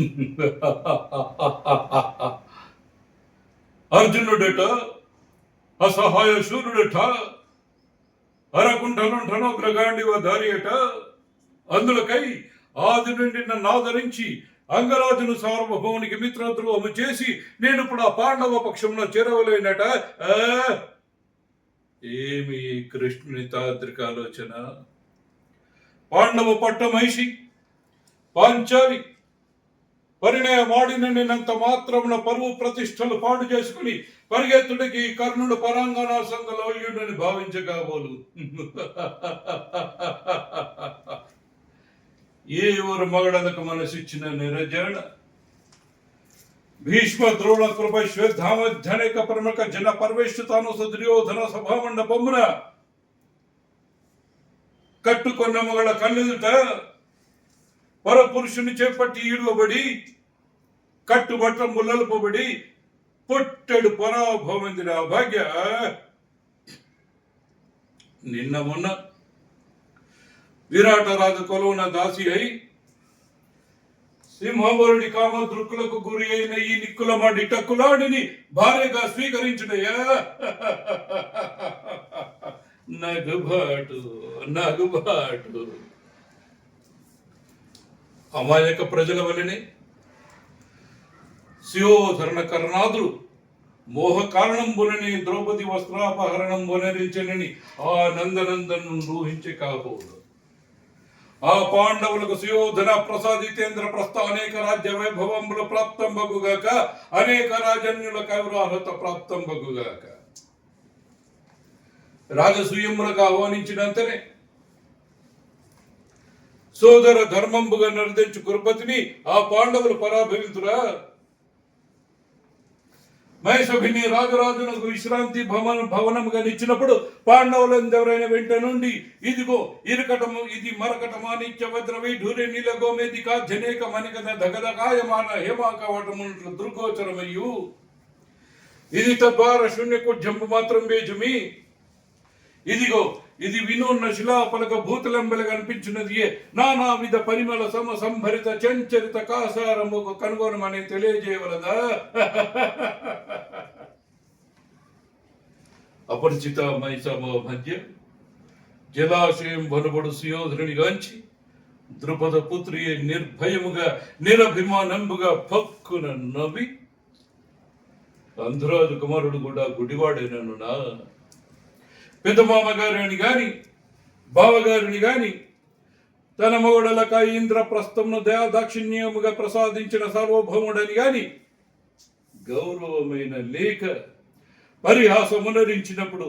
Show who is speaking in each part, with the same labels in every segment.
Speaker 1: అర్జునుడట అసహాయ శూరుడట అరకుంఠలుంఠనో గ్రగాండివ దారియట అందులకై ఆది నుండి నన్ను ఆదరించి అంగరాజును సార్వభౌమునికి మిత్రద్రోహము చేసి నేను ఇప్పుడు ఆ పాండవ పక్షంలో చేరవలేనట. ఏమి కృష్ణుని తాద్రిక ఆలోచన? పాండవ పట్టమైషి పాంచాలి పరిణయమాడినంత మాత్రమున పరువు ప్రతిష్టలు పాడు చేసుకుని పరిగెత్తుడికి కర్ణుడు పరాంగణ సంగలవ్యుడని భావించగాబోలు ఏ ఊరు మగడలకు మనసిచ్చిన నిరజన? భీష్మ ద్రోణ కృప శ్వేధామధ్యనేక ప్రముఖ జన పరమేశ్వతాను దుర్యోధన సభామండపమున కట్టుకొన్న మగడ కళ్ళెదుట పరపురుషుని చేపట్టి ఈడవబడి కట్టుబట్ట ముల్లలపబడి పొట్టెడు పరాభవమందిన భాగ్య. నిన్న మొన్న విరాట రాజు కొలువున దాసి అయి సింహవరుడి కామ దృక్కులకు గురి అయిన ఈ నిక్కుల మాడి టక్కులాడిని భార్యగా స్వీకరించుడయ్యా నగుబాటు నగుబాటు. అమాయక ప్రజల వలనే శివోధరణ కర్ణాదులు మోహ కారణం బులని ద్రౌపది వస్త్రాపహరణం బునరించనని ఆ నందనందను ఊహించి కాబోదు ఆ పాండవులకు సుయోధన ప్రసాదితేంద్ర ప్రస్థ అనేక రాజ్య వైభవములు ప్రాప్తం బగుగాక అనేక రాజన్యుల కవిరాహత ప్రాప్తం బగుగాక రాజసూయములకు ఆహ్వానించినంతనే సోదర ధర్మంబుగా నరదించు కురుపతిని ఆ పాండవులు పరాభవితురా. మహేశభిని రాజరాజునకు విశ్రాంతి భవన భవనముగా నిచ్చినప్పుడు పాండవులను ఎవరైనా వెంట నుండి ఇదిగో ఇరుకటము ఇది మరకటమా నిత్య వజ్రవై ఢూరి నీల గోమేదిక జనేక మణికద దగదగాయమాన హేమాకవటములు దుర్గోచరమయ్యు. ఇది తద్వారా శూన్యకు జంపు మాత్రం వేజుమి ఇదిగో ఇది వినూన్న శిలాపలక భూతలంబెలగా కనిపించినది నానా విధ పరిమళ సమ సంభరిత చంచరిత కాసారము కనుగొనమని తెలియజేయవలదా? అపరిచిత మైసమ మధ్య జలాశయం వనబడు సుయోధుని గాంచి ద్రుపద పుత్రి నిర్భయముగా నిరభిమానంబుగా పక్కున నవ్వి అంధరాజు కుమారుడు కూడా గుడివాడేనను నా పెదమామ గారిని కానీ బావగారిని కానీ తన మొగడలక ఇంద్రప్రస్థంను దయాదాక్షిణ్యముగా ప్రసాదించిన సార్వభౌముడని గాని గౌరవమైన లేఖ పరిహాసమునరించినప్పుడు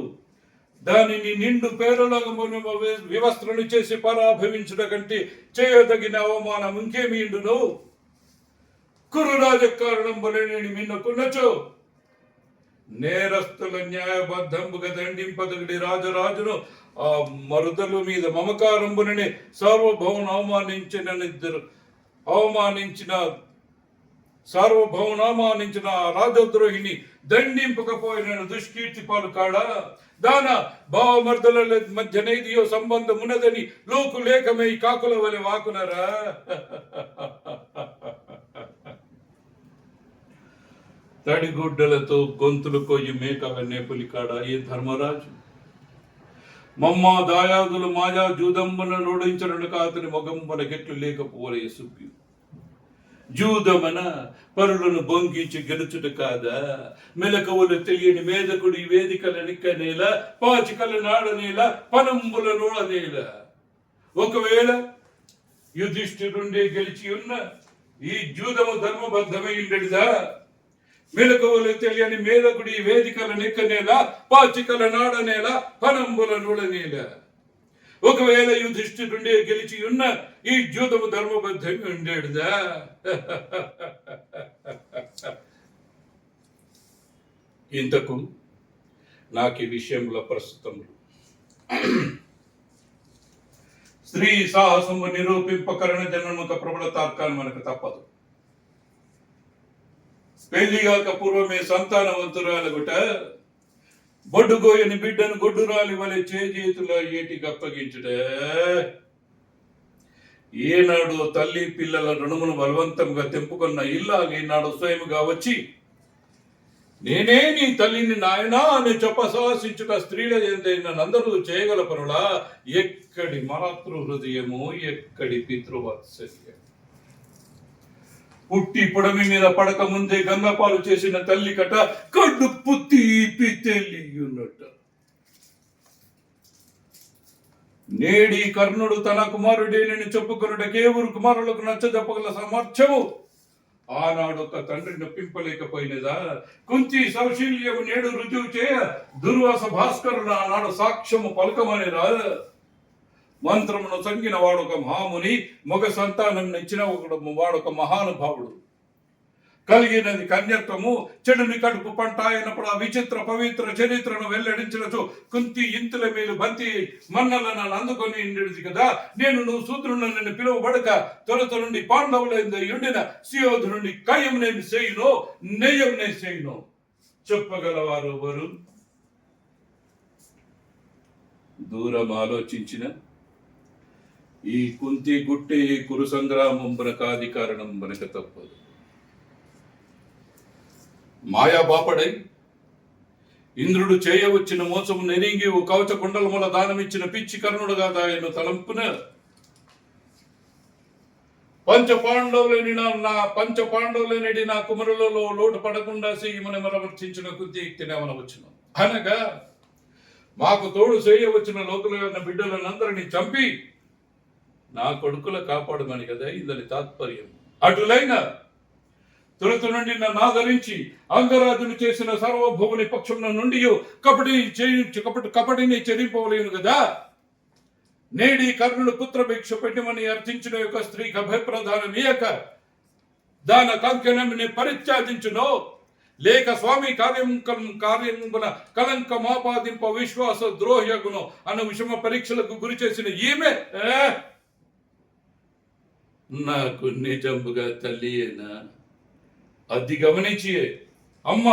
Speaker 1: దానిని నిండు పేరులగమును వివస్త్రను చేసి పరాభవించడం కంటే చేయదగిన అవమానం ఇంకేమి ఇండును? కురు రాజకారణం బలనేని నేను మిన్నకున్నచో నేరస్తుల న్యాయబద్ధంబుగా దండింపదగడి రాజరాజును ఆ మరుదల మీద మమకారంబునని అవమానించిన ఇద్దరు అవమానించిన సార్వభౌమ అవమానించిన ఆ రాజద్రోహిని దండింపకపోయిన దుష్కీర్తి పాలు కాడా దాన భావమర్దల మధ్యనేదియో సంబంధం ఉన్నదని లోకు లేఖమై కాకుల వలె వాకునరా? తడిగుడ్డలతో గొంతులు కొయ్యి మేకవన్నే పులికాడ ఏ ధర్మరాజు? మమ్మ దాయాదులు మాయా జూదంబున నోడించడం కాతని మొగంబన గెట్లు లేకపోలే సుబ్బి. జూదమన పరులను బొంగించి గెలుచుట కాదా? మెలకువలు తెలియని మేధకుడి వేదికల నిక్కనేల పాచికల నాడనేల పనంబుల నోడనేల ఒకవేళ యుధిష్ఠిరుండే గెలిచి ఉన్న ఈ జూదము ధర్మబద్ధమై ఉండడిదా మెలకువలు తెలియని మేధకుడి వేదికల నెక్కనేలా పాచికల నాడనేల పనంబుల నూడనేల ఒకవేళ యుధిష్ఠిరుండే గెలిచి ఉన్న ఈ జూతము ధర్మబద్ధంగా ఉండేడుదా? ఇంతకు నాకు ఈ విషయంలో ప్రస్తుతములు స్త్రీ సాహసము నిరూపింపకరణ జన్మక ప్రబల తార్కాలు మనకు తప్పదు. పెళ్ళిగాక పూర్వమే సంతానవంతురాలగుట బొడ్డుగోయని బిడ్డను గొడ్డురాలి వలె చేజేతుల ఏటికి అప్పగించుట. ఏనాడు తల్లి పిల్లల రుణమును బలవంతంగా తెంపుకున్న ఇల్లాలు ఈనాడు స్వయముగా వచ్చి నేనే నీ తల్లిని నాయనా అని చెప్పసాసించుట స్త్రీల ఎందైన నందరూ చేయగల పనులా ఎక్కడి మాతృ హృదయము ఎక్కడి పితృవాత్సల్యం? పుట్టి పొడమి మీద పడక ముందే గంగపాలు చేసిన తల్లి కట కడుపు తీపి తెలియనట. నేడి కర్ణుడు తన కుమారుడేనని చెప్పుకొనుట ఊరు కుమారులకు నచ్చజెప్పగల సామర్థ్యము. ఆనాడు ఒక తండ్రి నొప్పింపలేకపోయినదా కుంతి సౌశీల్యము నేడు రుజువు చేయ దుర్వాస భాస్కరుడు ఆనాడు సాక్ష్యము పలకమనేదా? మంత్రమును సంగిన వాడొక మహాముని మగ సంతానం ఇచ్చిన ఒకడు వాడొక మహానుభావుడు. కలిగినది కన్యత్వము చెడుని కడుపు పంట అయినప్పుడు ఆ విచిత్ర పవిత్ర చరిత్రను వెల్లడించినచు కుంతి ఇంతుల మీద బంతి మన్నలను అందుకొని ఉండేది కదా. నేను నువ్వు శూద్రుని నిన్ను పిలువబడక తొలత నుండి పాండవులైంద ఉండిన సియోధు కయం నేను చేయును నేయం నేను చేయును. చెప్పగలవారు ఎవరు? దూరం ఆలోచించిన ఈ కుంతి గుట్టి కురు సంగ్రామం బనకాది కారణం బనక తప్పదు. మాయా బాపడై ఇంద్రుడు చేయవచ్చిన మోసము నెరింగి ఓ కవచ కుండలముల దానమిచ్చిన పిచ్చి కర్ణుడుగా దాయను తలంపున పంచ పాండవులని నా నా పంచ పాండవులనడి నా కుమరులలో లోటు పడకుండా సీమని మరవర్తించిన కుంతి తినవనవచ్చును అనగా మాకు తోడు చేయవచ్చిన లోకులైన బిడ్డలనందరినీ చంపి నా కొడుకుల కాపాడమని కదా ఇందని తాత్పర్యం. అటులైన తొలుత నుండి నన్ను ఆదరించి అంగరాజును చేసిన సర్వభౌముని పక్షం నుండి కపటి చేయించు కపటి కపటిని చెరింపవలేను కదా? నేడి కర్ణుడు పుత్రభిక్ష పెట్టమని అర్థించిన యొక్క స్త్రీకి అభయప్రదానం ఇయక దాన కంకణమిని పరిత్యాజించునో. లేక స్వామి కార్యం కం- కార్యమున కలంకమాపాదింప విశ్వాస ద్రోహ్యగును అన్న విషమ పరీక్షలకు గురి చేసిన ఈమె నాకు నిజంబుగా తల్లియేనా? అది గమనించి అమ్మ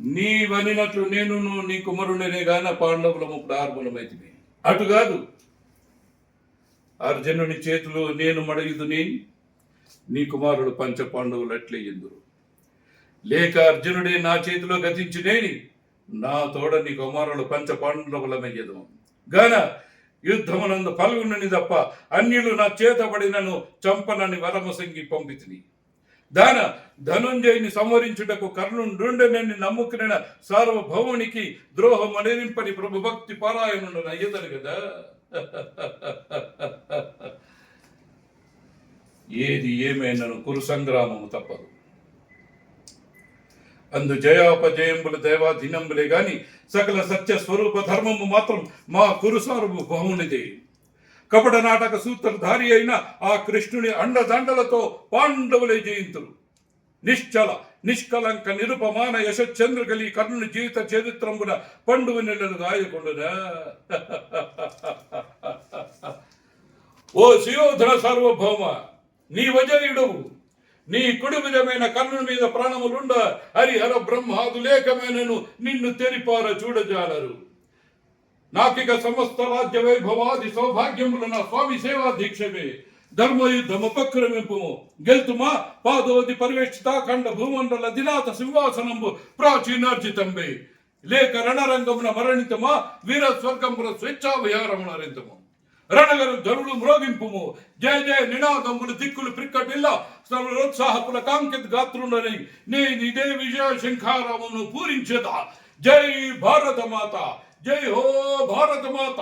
Speaker 1: నీవనినట్లు నేను నీ కుమారుడనే గాన పాండవులము ప్రారంభమైతివి అటు కాదు అర్జునుని చేతిలో నేను మడయుదుని నీ కుమారుడు పంచ పాండవులు అట్లే ఎందురు. లేక అర్జునుడే నా చేతిలో గతించినేని నా తోడ నీ కుమారుడు పంచ పాండవులమయ్యదు గాన యుద్ధమునందు పాల్గొనని తప్ప అన్యులు నా చేతబడినను చంపనని వరమసింగి పంపితిని. దాన ధనుంజయుని సంవరించుటకు కర్ణుండుండనని నమ్ముకున్న సార్వభౌమునికి ద్రోహం అనేరింపని ప్రభు భక్తి పారాయణుడు అయ్యదరు కదా. ఏది ఏమైనను కురు సంగ్రామము తప్పదు. అందు జయాపజయంబులు దేవాధీనంబులే గాని సకల సత్య స్వరూప ధర్మము మాత్రం మా కురు సార్వభౌమునిదే కపట నాటక సూత్రధారి అయిన ఆ కృష్ణుని అండదండలతో పాండవులే జయంతులు. నిశ్చల నిష్కలంక నిరుపమాన యశచంద్రగలి కర్ణుని జీవిత చరిత్రమున పండుగ నెలలు గాయకుండునా ఓ సుయోధన సార్వభౌమ నీ వజయుడు నీ కుడి విధమైన కర్ణుని మీద ప్రాణములుండ హరిహర బ్రహ్మాదులేకమైనను నిన్ను తెరిపార చూడజాలరు. నాకిక సమస్త రాజ్య వైభవాది సౌభాగ్యములు నా స్వామి సేవా దీక్షమే ధర్మయుద్ధము పక్రమింపుము గెల్తుమా? పాదోది పరివేక్షిత ఖండ భూమండల దినాథ సింహాసనంబు ప్రాచీనార్జితంబే. లేక రణరంగమున మరణితమా? వీర స్వర్గముల స్వేచ్ఛా విహారమునరింతము రణగరు ధనుడు మ్రోగింపుము. జయ జయ నినాదములు దిక్కులు ప్రిక్కటిల్ల సర్వోత్సాహపుల కాంకిత గాత్రుండని నేను ఇదే విజయ శంఖారామును పూరించేదా. జై భారత మాత జై హో భారత మాత